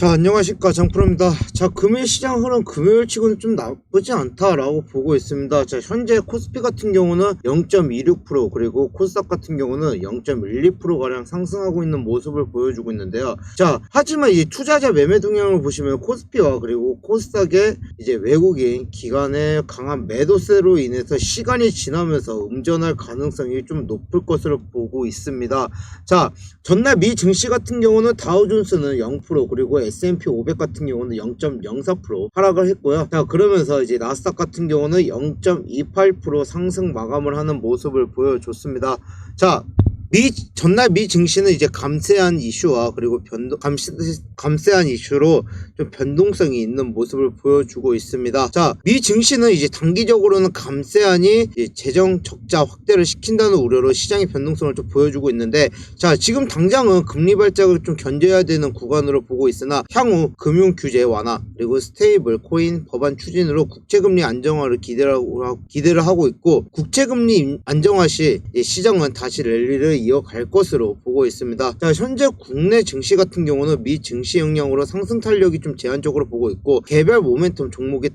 자 안녕하십니까. 장프로입니다. 자 금일 시장 흐름 금요일 치고는 좀 나쁘지 않다라고 보고 있습니다. 자 현재 코스피 같은 경우는 0.26% 그리고 코스닥 같은 경우는 0.12% 가량 상승하고 있는 모습을 보여주고 있는데요. 자 하지만 이 투자자 매매 동향을 보시면 코스피와 그리고 코스닥의 이제 외국인 기관의 강한 매도세로 인해서 시간이 지나면서 음전할 가능성이 좀 높을 것으로 보고 있습니다. 자 전날 미 증시 같은 경우는 다우존스는 0% 그리고 S&P 500 같은 경우는 0.04% 하락을 했고요. 자 그러면서 이제 나스닥 같은 경우는 0.28% 상승 마감을 하는 모습을 보여줬습니다. 자. 미 전날 미 증시는 이제 감세한 이슈와 그리고 변동 감세, 감세한 이슈로 좀 변동성이 있는 모습을 보여주고 있습니다. 자, 미 증시는 이제 단기적으로는 감세안이 재정 적자 확대를 시킨다는 우려로 시장의 변동성을 좀 보여주고 있는데 자, 지금 당장은 금리 발작을 좀 견뎌야 되는 구간으로 보고 있으나 향후 금융 규제 완화 그리고 스테이블 코인 법안 추진으로 국채 금리 안정화를 기대를 하고, 있고 국채 금리 안정화 시 시장은 다시 랠리를 이어갈 것으로 보고 있습니다. 자, 현재 국내 증시 같은 경우는 미 증시 영향으로 상승 탄력이 좀 제한적으로 보고 있고 개별 모멘텀 종목에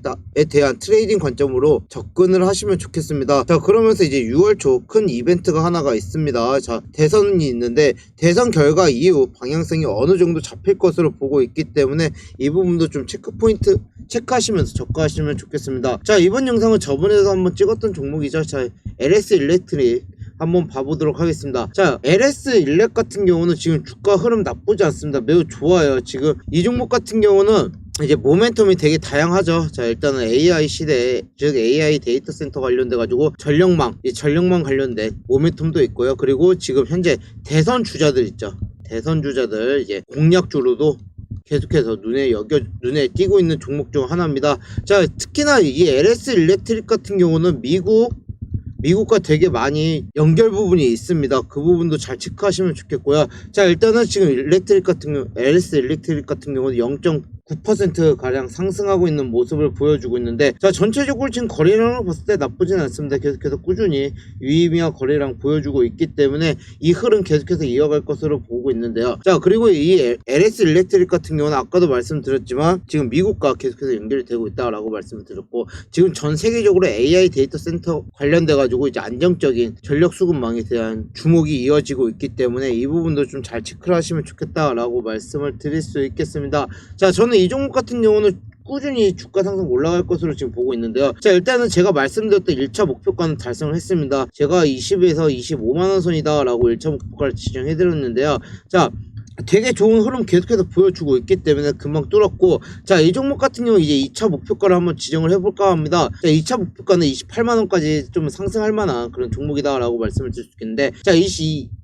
대한 트레이딩 관점으로 접근을 하시면 좋겠습니다. 자, 그러면서 이제 6월 초 큰 이벤트가 하나가 있습니다. 자, 대선이 있는데 대선 결과 이후 방향성이 어느 정도 잡힐 것으로 보고 있기 때문에 이 부분도 좀 체크 포인트 체크하시면서 접근하시면 좋겠습니다. 자, 이번 영상은 저번에도 한번 찍었던 종목이죠. 자, LS 일렉트릭 한번 봐보도록 하겠습니다. 자, LS 일렉 같은 경우는 지금 주가 흐름 나쁘지 않습니다. 매우 좋아요. 지금 이 종목 같은 경우는 이제 모멘텀이 되게 다양하죠. 자, 일단은 AI 시대, 즉 AI 데이터 센터 관련돼 가지고 전력망, 이 전력망 관련된 모멘텀도 있고요. 그리고 지금 현재 대선 주자들 있죠. 대선 주자들 이제 공약주로도 계속해서 눈에 여겨 눈에 띄고 있는 종목 중 하나입니다. 자, 특히나 이 LS 일렉트릭 같은 경우는 미국 미국과 되게 많이 연결 부분이 있습니다. 그 부분도 잘 체크하시면 좋겠고요. 자, 일단은 지금 일렉트릭 같은 경우, LS 일렉트릭 같은 경우는 0.9% 가량 상승하고 있는 모습을 보여주고 있는데, 자, 전체적으로 지금 거래량을 봤을 때 나쁘진 않습니다. 계속해서 꾸준히 유의미와 거래량 보여주고 있기 때문에 이 흐름 계속해서 이어갈 것으로 보고 있는데요. 자, 그리고 이 LS 일렉트릭 같은 경우는 아까도 말씀드렸지만 지금 미국과 계속해서 연결이 되고 있다라고 말씀을 드렸고, 지금 전 세계적으로 AI 데이터 센터 관련돼 가지고 이제 안정적인 전력 수급망에 대한 주목이 이어지고 있기 때문에 이 부분도 좀 잘 체크를 하시면 좋겠다라고 말씀을 드릴 수 있겠습니다. 자, 저는 이 종목 같은 경우는 꾸준히 주가 상승 올라갈 것으로 지금 보고 있는데요. 자, 일단은 제가 말씀드렸던 1차 목표가는 달성을 했습니다. 제가 20에서 25만원 선이다라고 1차 목표가를 지정해드렸는데요. 자, 되게 좋은 흐름 계속해서 보여주고 있기 때문에 금방 뚫었고 자 이 종목 같은 경우 이제 2차 목표가를 한번 지정을 해볼까 합니다. 자 2차 목표가는 28만원까지 좀 상승할 만한 그런 종목이다 라고 말씀을 드릴 수 있겠는데 자이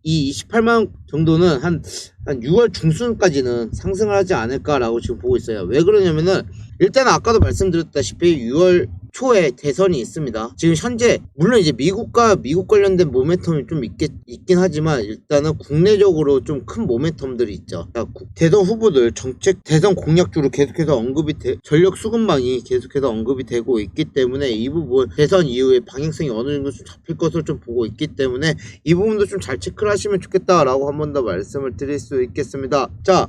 이 28만원 정도는 한, 한 6월 중순까지는 상승을 하지 않을까 라고 지금 보고 있어요. 왜 그러냐면은 일단 아까도 말씀드렸다시피 6월 초에 대선이 있습니다. 지금 현재 물론 이제 미국과 미국 관련된 모멘텀이 좀 있겠, 있긴 하지만 일단은 국내적으로 좀 큰 모멘텀들이 있죠. 자, 국- 대선 후보들 정책 대선 공약주로 계속해서 언급이 돼, 전력 수급망이 계속해서 언급이 되고 있기 때문에 이 부분 대선 이후에 방향성이 어느 정도 좀 잡힐 것으로 좀 보고 있기 때문에 이 부분도 좀 잘 체크를 하시면 좋겠다라고 한 번 더 말씀을 드릴 수 있겠습니다. 자,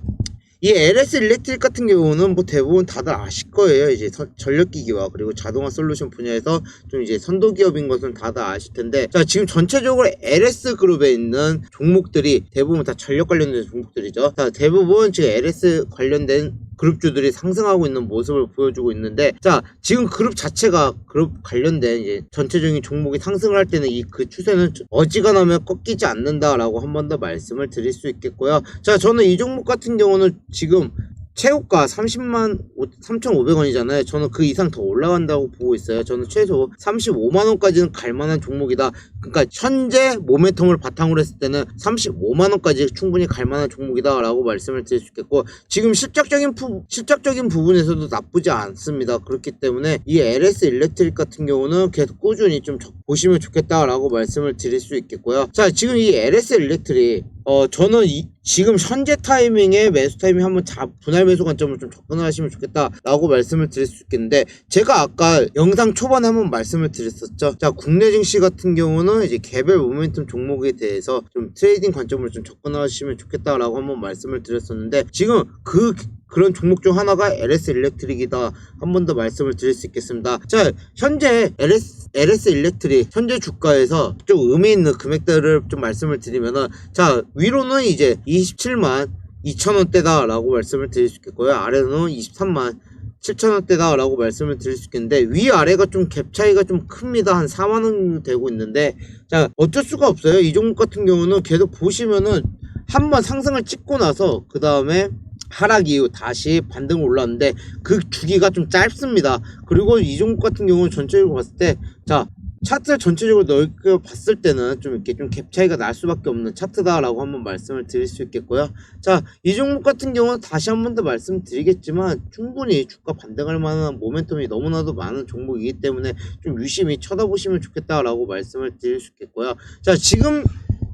이 LS 일렉트릭 같은 경우는 뭐 대부분 다들 아실 거예요. 이제 선- 전력기기와 그리고 자동화 솔루션 분야에서 좀 이제 선도 기업인 것은 다들 아실 텐데, 자, 지금 전체적으로 LS 그룹에 있는 종목들이 대부분 다 전력 관련된 종목들이죠. 자, 대부분 지금 LS 관련된 그룹주들이 상승하고 있는 모습을 보여주고 있는데 자 지금 그룹 자체가 그룹 관련된 이제 전체적인 종목이 상승을 할 때는 이 그 추세는 어지간하면 꺾이지 않는다라고 한 번 더 말씀을 드릴 수 있겠고요 자 저는 이 종목 같은 경우는 지금 최고가 30만 3,500원이잖아요. 저는 그 이상 더 올라간다고 보고 있어요. 저는 최소 35만 원까지는 갈 만한 종목이다. 그러니까 현재 모멘텀을 바탕으로 했을 때는 35만 원까지 충분히 갈 만한 종목이다라고 말씀을 드릴 수 있겠고 지금 실적적인 부, 실적적인 부분에서도 나쁘지 않습니다. 그렇기 때문에 이 LS 일렉트릭 같은 경우는 계속 꾸준히 좀 적- 보시면 좋겠다라고 말씀을 드릴 수 있겠고요. 자, 지금 이 LS 일렉트릭 어 저는 이, 지금 현재 타이밍에 매수 타이밍 한번 잡 분할 매수 관점을 좀 접근을 하시면 좋겠다라고 말씀을 드릴 수 있겠는데 제가 아까 영상 초반에 한번 말씀을 드렸었죠. 자 국내 증시 같은 경우는 경우는 이제 개별 모멘텀 종목에 대해서 좀 트레이딩 관점으로 좀 접근하시면 좋겠다라고 한번 말씀을 드렸었는데 지금 그 그런 종목 중 하나가 LS 일렉트릭이다. 한 번 더 말씀을 드릴 수 있겠습니다. 자, 현재 LS, LS 일렉트릭 현재 주가에서 좀 의미 있는 금액들을 좀 말씀을 드리면은 자, 위로는 이제 27만 2천원대다라고 말씀을 드릴 수 있겠고요. 아래는 23만 7천원대다 라고 말씀을 드릴 수 있겠는데 위아래가 좀 갭 차이가 좀 큽니다. 한 4만원 되고 있는데 자 어쩔 수가 없어요. 이 종목 같은 경우는 계속 보시면은 한번 상승을 찍고 나서 그 다음에 하락 이후 다시 반등 올랐는데 그 주기가 좀 짧습니다. 그리고 이 종목 같은 경우는 전체적으로 봤을 때 자 차트를 전체적으로 넓게 봤을 때는 좀 이렇게 좀 갭 차이가 날 수밖에 없는 차트다라고 한번 말씀을 드릴 수 있겠고요. 자, 이 종목 같은 경우는 다시 한 번 더 말씀드리겠지만 충분히 주가 반등할 만한 모멘텀이 너무나도 많은 종목이기 때문에 좀 유심히 쳐다보시면 좋겠다라고 말씀을 드릴 수 있겠고요. 자, 지금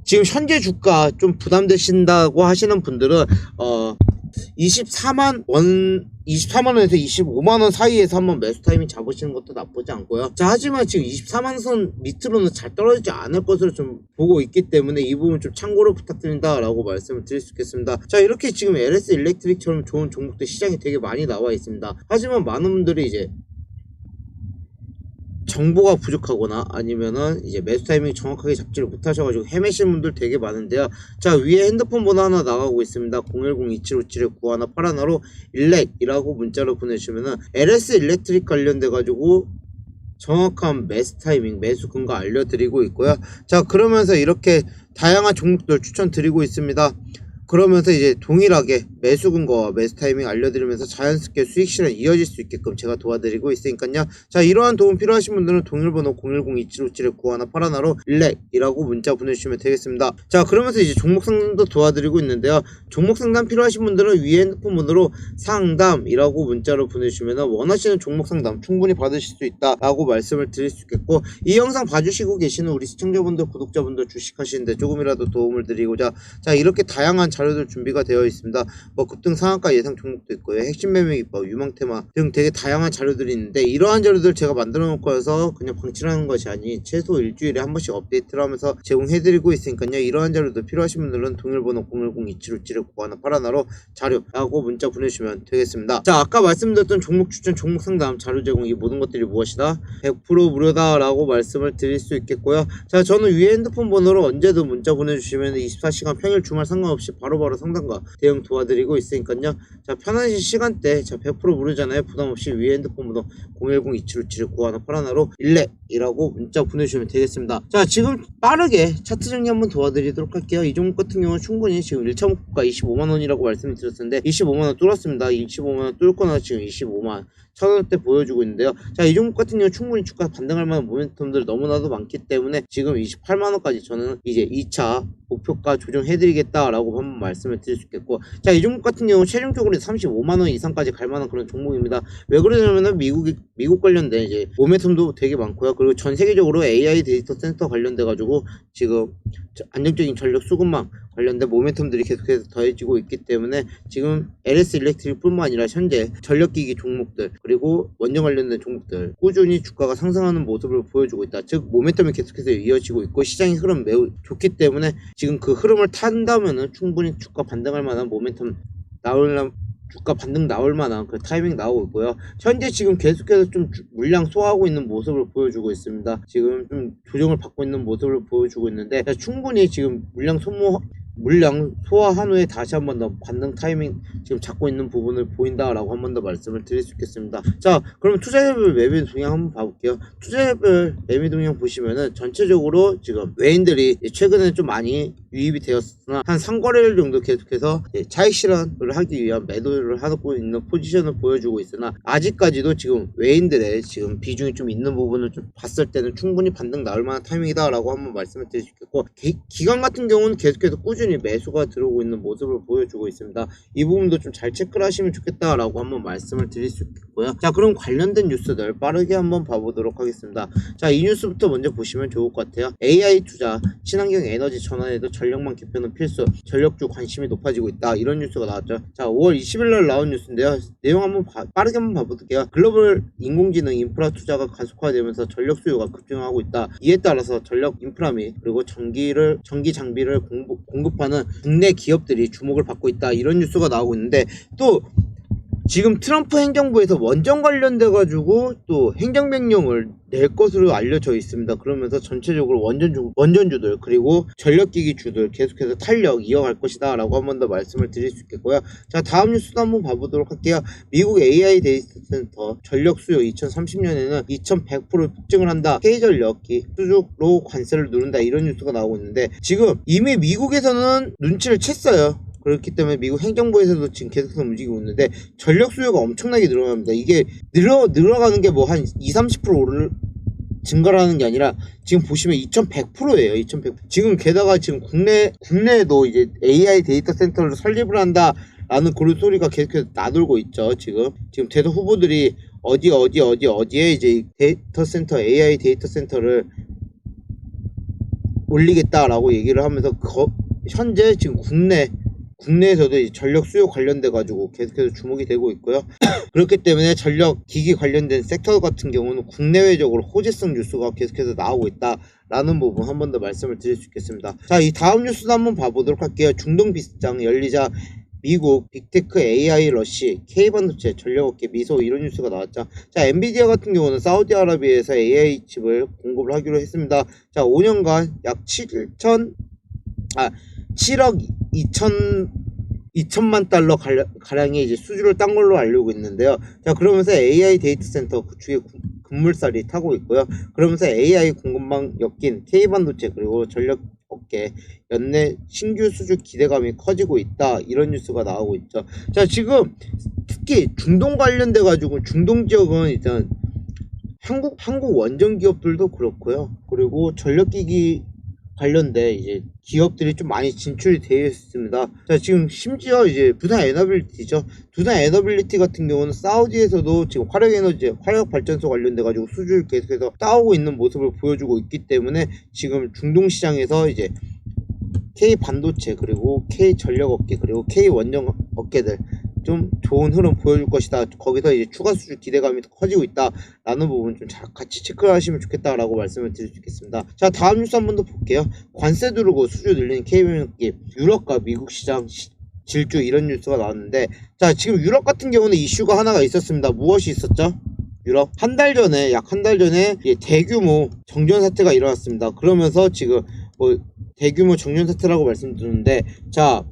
지금 현재 주가 좀 부담되신다고 하시는 분들은 어 24만 원 24만 원에서 25만 원 사이에서 한번 매수 타이밍 잡으시는 것도 나쁘지 않고요. 자 하지만 지금 24만 선 밑으로는 잘 떨어지지 않을 것으로 좀 보고 있기 때문에 이 부분 좀 참고를 부탁드린다라고 말씀을 드릴 수 있겠습니다. 자 이렇게 지금 LS 일렉트릭처럼 좋은 종목들 시장에 되게 많이 나와 있습니다. 하지만 많은 분들이 이제 정보가 부족하거나 아니면은 이제 매수 타이밍 정확하게 잡지를 못하셔가지고 헤매시는 분들 되게 많은데요. 자 위에 핸드폰 번호 하나 나가고 있습니다. 010-2757-91 81으로 일렉이라고 문자로 보내주시면은 LS 일렉트릭 관련돼 가지고 정확한 매수 타이밍, 매수 근거 알려드리고 있고요. 자 그러면서 이렇게 다양한 종목들 추천드리고 있습니다. 그러면서 이제 동일하게 매수 근거와 매수 타이밍 알려드리면서 자연스럽게 수익 실현 이어질 수 있게끔 제가 도와드리고 있으니까요. 자 이러한 도움 필요하신 분들은 동일번호 010-2757-91 81으로 일렉이라고 문자 보내주시면 되겠습니다. 자 그러면서 이제 종목 상담도 도와드리고 있는데요. 종목 상담 필요하신 분들은 위에 핸드폰 번호로 상담이라고 문자로 보내주시면 원하시는 종목 상담 충분히 받으실 수 있다라고 말씀을 드릴 수 있겠고 이 영상 봐주시고 계시는 우리 시청자분들 구독자분들 주식하시는데 조금이라도 도움을 드리고자 자 이렇게 다양한 자료들 준비가 되어 있습니다. 뭐 급등 상한가 예상 종목도 있고요. 핵심 매매 기법, 유망 테마 등 되게 다양한 자료들이 있는데 이러한 자료들 제가 만들어 놓고 해서 그냥 방치하는 것이 아닌 최소 일주일에 한 번씩 업데이트를 하면서 제공해드리고 있으니까요. 이러한 자료도 필요하신 분들은 동일번호 010-2757-91 81으로 자료라고 문자 보내주시면 되겠습니다. 자 아까 말씀드렸던 종목 추천, 종목 상담, 자료 제공 이 모든 것들이 무엇이다? 100% 무료다라고 말씀을 드릴 수 있겠고요. 자 저는 위에 핸드폰 번호로 언제든 문자 보내주시면 24시간 평일 주말 상관없이 바로바로 상담과 대응 도와드리고 있으니까요. 자 편하신 시간대 자 100% 무료잖아요. 부담없이 위에 핸드폰 번호 010-2757-91 81으로 일렉이라고 문자 보내주시면 되겠습니다. 자 지금 빠르게 차트 정리 한번 도와드리도록 할게요. 이 종목 같은 경우는 충분히 지금 1차 목표가 25만원이라고 말씀을 드렸는데 25만원 뚫었습니다. 25만원 뚫거나 지금 25만 천원대 보여주고 있는데요. 자, 이 종목 같은 경우 충분히 주가 반등할 만한 모멘텀들 너무나도 많기 때문에 지금 28만원까지 저는 이제 2차 목표가 조정해드리겠다라고 한번 말씀을 드릴 수 있겠고 자, 이 종목 같은 경우 최종적으로 35만원 이상까지 갈 만한 그런 종목입니다. 왜 그러냐면은 미국, 미국 관련된 이제 모멘텀도 되게 많고요. 그리고 전 세계적으로 AI 데이터 센터 관련돼 가지고 지금 저- 안정적인 전력 수급망 관련된 모멘텀들이 계속해서 더해지고 있기 때문에 지금 LS 일렉트릭 뿐만 아니라 현재 전력기기 종목들 그리고 원전 관련된 종목들 꾸준히 주가가 상승하는 모습을 보여주고 있다. 즉 모멘텀이 계속해서 이어지고 있고 시장의 흐름 매우 좋기 때문에 지금 그 흐름을 탄다면은 충분히 주가 반등할 만한 모멘텀 나올 주가 반등 나올 만한 그 타이밍 나오고 있고요. 현재 지금 계속해서 좀 주- 물량 소화하고 있는 모습을 보여주고 있습니다. 지금 좀 조정을 받고 있는 모습을 보여주고 있는데 충분히 지금 물량 소모 물량 소화한 후에 다시 한 번 더 반등 타이밍 지금 잡고 있는 부분을 보인다라고 한 번 더 말씀을 드릴 수 있겠습니다. 자, 그러면 투자자별 매매 동향 한번 봐볼게요. 투자자별 매매 동향 보시면은 전체적으로 지금 외인들이 최근에 좀 많이 유입이 되었으나 한 3거래일 정도 계속해서 차익 실현을 하기 위한 매도를 하고 있는 포지션을 보여주고 있으나 아직까지도 지금 외인들의 지금 비중이 좀 있는 부분을 좀 봤을 때는 충분히 반등 나올 만한 타이밍이다라고 한번 말씀을 드릴 수 있겠고 기, 기관 같은 경우는 계속해서 꾸준히 꾸준히 매수가 들어오고 있는 모습을 보여주고 있습니다. 이 부분도 좀 잘 체크를 하시면 좋겠다라고 한번 말씀을 드릴 수 있고요. 자, 그럼 관련된 뉴스들 빠르게 한번 봐보도록 하겠습니다. 자, 이 뉴스부터 먼저 보시면 좋을 것 같아요. AI 투자, 친환경 에너지 전환에도 전력망 개편은 필수, 전력주 관심이 높아지고 있다. 이런 뉴스가 나왔죠. 자, 5월 20일 날 나온 뉴스인데요. 내용 한번 봐- 빠르게 한번 봐볼게요. 글로벌 인공지능 인프라 투자가 가속화되면서 전력 수요가 급증하고 있다. 이에 따라서 전력 인프라 및 그리고 전기를 전기 장비를 공부- 공급하는 국내 기업들이 주목을 받고 있다. 이런 뉴스가 나오고 있는데 또 지금 트럼프 행정부에서 원전 관련돼 가지고 또 행정 명령을 낼 것으로 알려져 있습니다. 그러면서 전체적으로 원전주 원전주들 그리고 전력기기 주들 계속해서 탄력 이어갈 것이다라고 한 번 더 말씀을 드릴 수 있겠고요. 자 다음 뉴스도 한번 봐보도록 할게요. 미국 AI 데이터 센터 전력 수요 2030년에는 2100% 폭증을 한다. K전력기 수주로 관세를 누른다 이런 뉴스가 나오고 있는데 지금 이미 미국에서는 눈치를 챘어요. 그렇기 때문에 미국 행정부에서도 지금 계속해서 움직이고 있는데 전력 수요가 엄청나게 늘어납니다. 이게 늘어 늘어가는 게 뭐 한 2, 30% 오를 증가라는 게 아니라 지금 보시면 2,100%예요. 2,100. 지금 게다가 지금 국내 국내에도 이제 AI 데이터 센터를 설립을 한다라는 그런 소리가 계속해서 나돌고 있죠. 지금 지금 대선 후보들이 어디 어디 어디 어디에 이제 데이터 센터 AI 데이터 센터를 올리겠다라고 얘기를 하면서 거- 현재 지금 국내 국내에서도 전력 수요 관련돼 가지고 계속해서 주목이 되고 있고요. 그렇기 때문에 전력 기기 관련된 섹터 같은 경우는 국내외적으로 호재성 뉴스가 계속해서 나오고 있다 라는 부분 한 번 더 말씀을 드릴 수 있겠습니다. 자, 이 다음 뉴스도 한번 봐보도록 할게요. 중동 비스장 열리자 미국 빅테크 AI 러시 K반도체 전력업계 미소 이런 뉴스가 나왔죠. 자, 엔비디아 같은 경우는 사우디아라비아에서 AI 칩을 공급을 하기로 했습니다. 자, 5년간 약 7천 아 7억 2천 2천만 달러 가량- 가량의 이제 수주를 딴 걸로 알려고 있는데요. 자, 그러면서 AI 데이터 센터 구축의 구- 급물살이 타고 있고요. 그러면서 AI 공급망 엮인 K반도체 그리고 전력 업계 연내 신규 수주 기대감이 커지고 있다. 이런 뉴스가 나오고 있죠. 자, 지금 특히 중동 관련돼 가지고 중동 지역은 일단 한국 한국 원전 기업들도 그렇고요. 그리고 전력 기기 관련돼 이제 기업들이 좀 많이 진출이 되어 있습니다. 자 지금 심지어 이제 두산 에너빌리티죠. 두산 에너빌리티 같은 경우는 사우디에서도 지금 화력 에너지 화력 발전소 관련돼 가지고 수주를 계속해서 따오고 있는 모습을 보여주고 있기 때문에 지금 중동 시장에서 이제 K 반도체 그리고 K 전력 업계 그리고 K 원전 업계들 좀 좋은 흐름 보여줄 것이다. 거기서 이제 추가 수주 기대감이 더 커지고 있다라는 부분 좀잘 같이 체크를 하시면 좋겠다라고 말씀을 드릴 수 있겠습니다. 자 다음 뉴스 한 번 더 볼게요. 관세 두르고 수주 늘리는 K변기 유럽과 미국 시장 시- 질주 이런 뉴스가 나왔는데 자 지금 유럽 같은 경우는 이슈가 하나가 있었습니다. 무엇이 있었죠? 유럽 한 달 전에 약 한 달 전에 대규모 정전 사태가 일어났습니다. 그러면서 지금 뭐 대규모 정전 사태라고 말씀드렸는데 자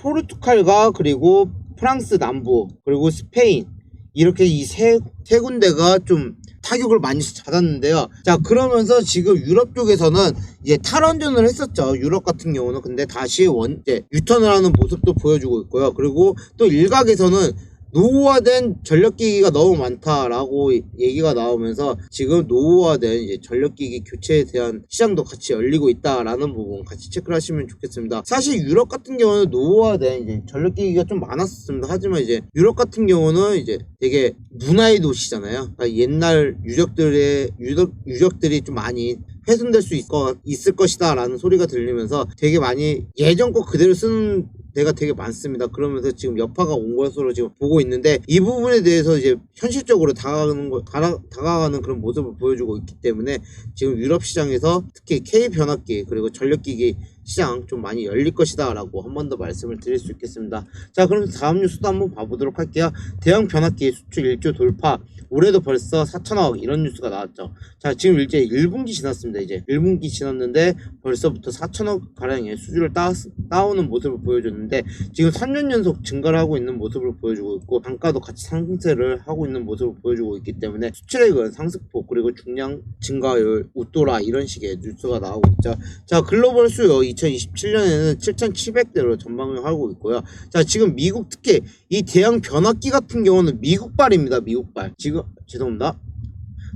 포르투갈과 그리고 프랑스 남부 그리고 스페인 이렇게 이세 세 군데가 좀 타격을 많이 받았는데요. 자 그러면서 지금 유럽 쪽에서는 이제 탈원전을 했었죠. 유럽 같은 경우는 근데 다시 원 이제 유턴을 하는 모습도 보여주고 있고요. 그리고 또 일각에서는 노후화된 전력기기가 너무 많다라고 얘기가 나오면서 지금 노후화된 이제 전력기기 교체에 대한 시장도 같이 열리고 있다라는 부분 같이 체크를 하시면 좋겠습니다. 사실 유럽 같은 경우는 노후화된 이제 전력기기가 좀 많았습니다. 하지만 이제 유럽 같은 경우는 이제 되게 문화의 도시잖아요. 그러니까 옛날 유적들의 유적, 유적들이 좀 많이 훼손될 수 있, 거, 있을 것이다 라는 소리가 들리면서 되게 많이 예전 거 그대로 쓰는 데가 되게 많습니다. 그러면서 지금 여파가 온 것으로 지금 보고 있는데 이 부분에 대해서 이제 현실적으로 다가가는 거 다가, 다가가는 그런 모습을 보여주고 있기 때문에 지금 유럽 시장에서 특히 K 변압기 그리고 전력기기 시장 좀 많이 열릴 것이다 라고 한 번 더 말씀을 드릴 수 있겠습니다. 자, 그럼 다음 뉴스도 한번 봐보도록 할게요. 대형 변압기 수출 1조 돌파. 올해도 벌써 4천억 이런 뉴스가 나왔죠. 자, 지금 이제 1분기 지났습니다. 이제 1분기 지났는데 벌써부터 4천억 가량의 수주를 따, 따오는 모습을 보여줬는데 지금 3년 연속 증가를 하고 있는 모습을 보여주고 있고 단가도 같이 상승세를 하고 있는 모습을 보여주고 있기 때문에 수출액은 상승폭 그리고 중량 증가율 웃돌아 이런 식의 뉴스가 나오고 있죠. 자, 글로벌 수요 2027년에는 7,700대로 전망을 하고 있고요. 자, 지금 미국 특히 이 대형 변압기 같은 경우는 미국발입니다. 미국발. 지금 죄송합니다.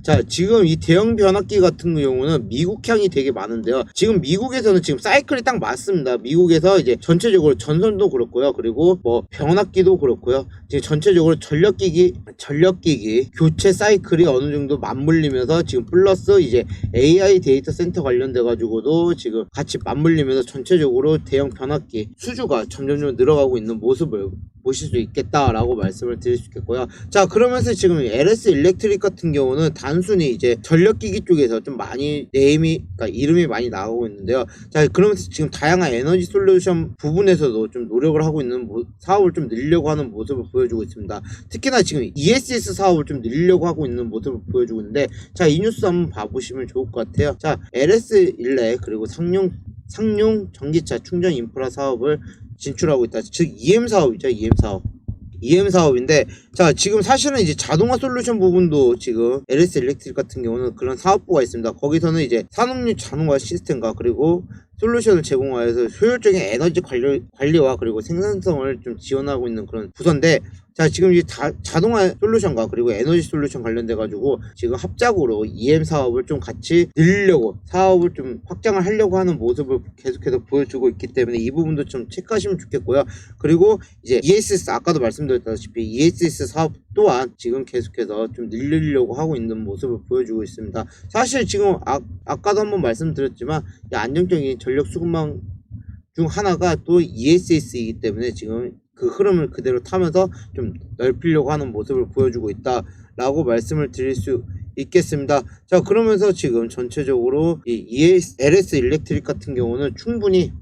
자, 지금 이 대형 변압기 같은 경우는 미국향이 되게 많은데요. 지금 미국에서는 지금 사이클이 딱 맞습니다. 미국에서 이제 전체적으로 전선도 그렇고요. 그리고 뭐 변압기도 그렇고요. 지금 전체적으로 전력기기, 전력기기 교체 사이클이 어느 정도 맞물리면서 지금 플러스 이제 AI 데이터 센터 관련돼 가지고도 지금 같이 맞물리면서 전체적으로 대형 변압기 수주가 점점점 늘어가고 있는 모습을 보실 수 있겠다라고 말씀을 드릴 수 있겠고요. 자, 그러면서 지금 LS 일렉트릭 같은 경우는 단순히 이제 전력기기 쪽에서 좀 많이 네임이, 그러니까 이름이 많이 나오고 있는데요. 자, 그러면서 지금 다양한 에너지 솔루션 부분에서도 좀 노력을 하고 있는 모- 사업을 좀 늘리려고 하는 모습을 보여주고 있습니다. 특히나 지금 ESS 사업을 좀 늘리려고 하고 있는 모습을 보여주고 있는데, 자, 이 뉴스 한번 봐보시면 좋을 것 같아요. 자, LS 일렉 그리고 상용 상용 전기차 충전 인프라 사업을 진출하고 있다. 즉 EM 사업이죠. EM 사업. EM 사업인데 자 지금 사실은 이제 자동화 솔루션 부분도 지금 LS 일렉트릭 같은 경우는 그런 사업부가 있습니다. 거기서는 이제 산업용 자동화 시스템과 그리고 솔루션을 제공하여서 효율적인 에너지 관리, 관리와 그리고 생산성을 좀 지원하고 있는 그런 부서인데 자 지금 이 다- 자동화 솔루션과 그리고 에너지 솔루션 관련돼 가지고 지금 합작으로 EM 사업을 좀 같이 늘리려고 사업을 좀 확장을 하려고 하는 모습을 계속해서 보여주고 있기 때문에 이 부분도 좀 체크하시면 좋겠고요. 그리고 이제 ESS 아까도 말씀드렸다시피 ESS 사업 또한 지금 계속해서 좀 늘리려고 하고 있는 모습을 보여주고 있습니다. 사실 지금 아, 아까도 한번 말씀드렸지만 이 안정적인 전력 수급망 중 하나가 또 ESS이기 때문에 지금 그 흐름을 그대로 타면서 좀 넓히려고 하는 모습을 보여주고 있다라고 말씀을 드릴 수 있겠습니다. 자 그러면서 지금 전체적으로 이 LS 일렉트릭 같은 경우는 충분히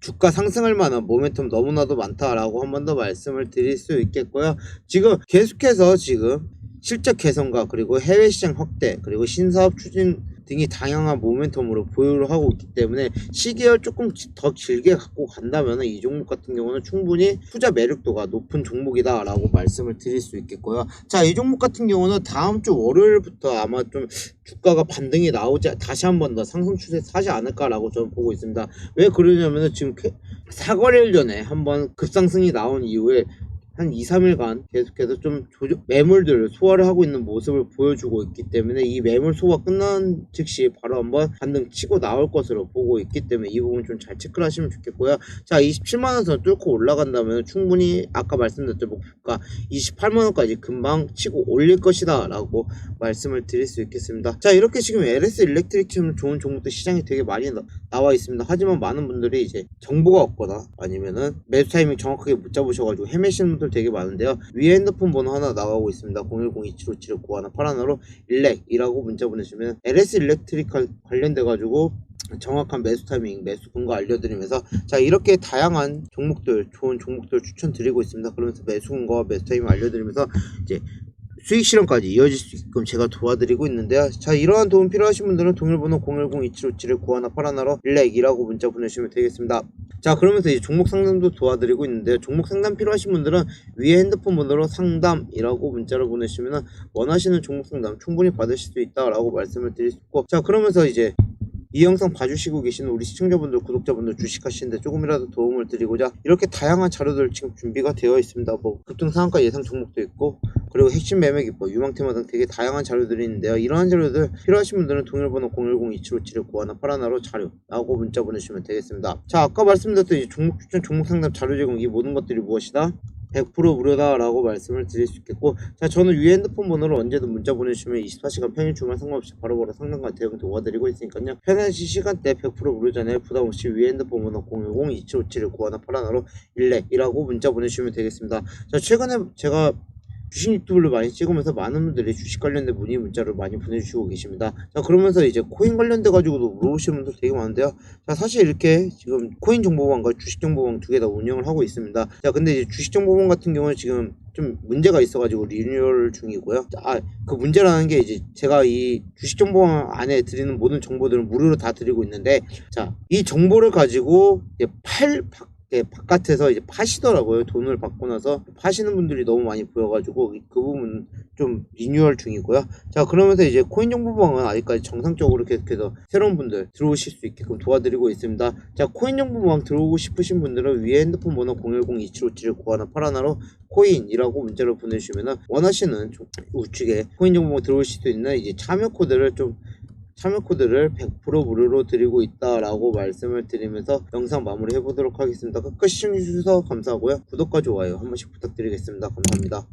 주가 상승할 만한 모멘텀 너무나도 많다라고 한 번 더 말씀을 드릴 수 있겠고요. 지금 계속해서 지금 실적 개선과 그리고 해외 시장 확대 그리고 신사업 추진 등이 다양한 모멘텀으로 보유를 하고 있기 때문에 시기를 조금 기- 더 길게 갖고 간다면 이 종목 같은 경우는 충분히 투자 매력도가 높은 종목이다 라고 말씀을 드릴 수 있겠고요. 자, 이 종목 같은 경우는 다음 주 월요일부터 아마 좀 주가가 반등이 나오지 다시 한 번 더 상승 추세 사지 않을까라고 저는 보고 있습니다. 왜 그러냐면은 지금 쾌- 사거래일 전에 한번 급상승이 나온 이후에 한 2, 3일간 계속해서 좀 조정, 매물들을 소화를 하고 있는 모습을 보여주고 있기 때문에 이 매물 소화 끝난 즉시 바로 한번 반등 치고 나올 것으로 보고 있기 때문에 이 부분 좀 잘 체크를 하시면 좋겠고요. 자, 27만원 선 뚫고 올라간다면 충분히 아까 말씀드렸던 목표가 28만원까지 금방 치고 올릴 것이다 라고 말씀을 드릴 수 있겠습니다. 자, 이렇게 지금 LS 일렉트릭처럼 좋은 종목들 시장에 되게 많이 나, 나와 있습니다. 하지만 많은 분들이 이제 정보가 없거나 아니면은 매수 타이밍 정확하게 못 잡으셔가지고 헤매시는 분들 되게 많은데요. 위에 핸드폰 번호 하나 나가고 있습니다. 010-2757-91 81으로 일렉이라고 문자 보내주시면 LS 일렉트릭 관- 관련돼가지고 정확한 매수 타이밍, 매수 근거 알려드리면서 자 이렇게 다양한 종목들, 좋은 종목들 추천드리고 있습니다. 그러면서 매수 근거와 매수 타이밍 알려드리면서 이제 수익 실현까지 이어질 수 있게끔 제가 도와드리고 있는데요. 자, 이러한 도움 필요하신 분들은 동일번호 010-2757-91 81으로 일렉이라고 문자 보내주시면 되겠습니다. 자, 그러면서 이제 종목 상담도 도와드리고 있는데요. 종목 상담 필요하신 분들은 위에 핸드폰 번호로 상담이라고 문자를 보내주시면 원하시는 종목 상담 충분히 받으실 수 있다라고 말씀을 드릴 수 있고 자, 그러면서 이제 이 영상 봐주시고 계시는 우리 시청자분들, 구독자분들 주식하시는데 조금이라도 도움을 드리고자 이렇게 다양한 자료들 지금 준비가 되어 있습니다. 뭐 급등 상한가 예상 종목도 있고 그리고 핵심 매매 기법, 유망테마 등 되게 다양한 자료들이 있는데요. 이러한 자료들 필요하신 분들은 동일번호 010-2757-91 81으로 자료라고 문자 보내주시면 되겠습니다. 자, 아까 말씀드렸던 이 종목 추천, 종목 상담 자료 제공 이 모든 것들이 무엇이다? 100% 무료다라고 말씀을 드릴 수 있겠고 자 저는 위 핸드폰 번호로 언제든 문자 보내주시면 24시간 평일 주말 상관없이 바로바로 상담과 대응 도와드리고 있으니까요. 편하신 시간대 100% 무료잖아요 부담없이 위 핸드폰 번호 010-2757-91 81으로 일렉이라고 문자 보내주시면 되겠습니다. 자 최근에 제가 주식 유튜브를 많이 찍으면서 많은 분들이 주식 관련된 문의 문자를 많이 보내주시고 계십니다. 자 그러면서 이제 코인 관련돼 가지고도 물어보시는 분들 되게 많은데요. 자 사실 이렇게 지금 코인 정보방과 주식 정보방 두 개 다 운영을 하고 있습니다. 자 근데 이제 주식 정보방 같은 경우는 지금 좀 문제가 있어가지고 리뉴얼 중이고요. 아 그 문제라는 게 이제 제가 이 주식 정보방 안에 드리는 모든 정보들은 무료로 다 드리고 있는데 자 이 정보를 가지고 이제 팔 바깥에서 이제 파시더라고요. 돈을 받고 나서 파시는 분들이 너무 많이 보여가지고 그 부분 좀 리뉴얼 중이고요. 자 그러면서 이제 코인 정보방은 아직까지 정상적으로 계속해서 새로운 분들 들어오실 수 있게끔 도와드리고 있습니다. 자 코인 정보방 들어오고 싶으신 분들은 위에 핸드폰 번호 010-2757-9181로 코인이라고 문자를 보내주시면 원하시는 좀 우측에 코인 정보방 들어오실 수 있는 이제 참여 코드를 좀 참여 코드를 100% 무료로 드리고 있다라고 말씀을 드리면서 영상 마무리 해보도록 하겠습니다. 끝까지 시청해주셔서 감사하고요. 구독과 좋아요 한 번씩 부탁드리겠습니다. 감사합니다.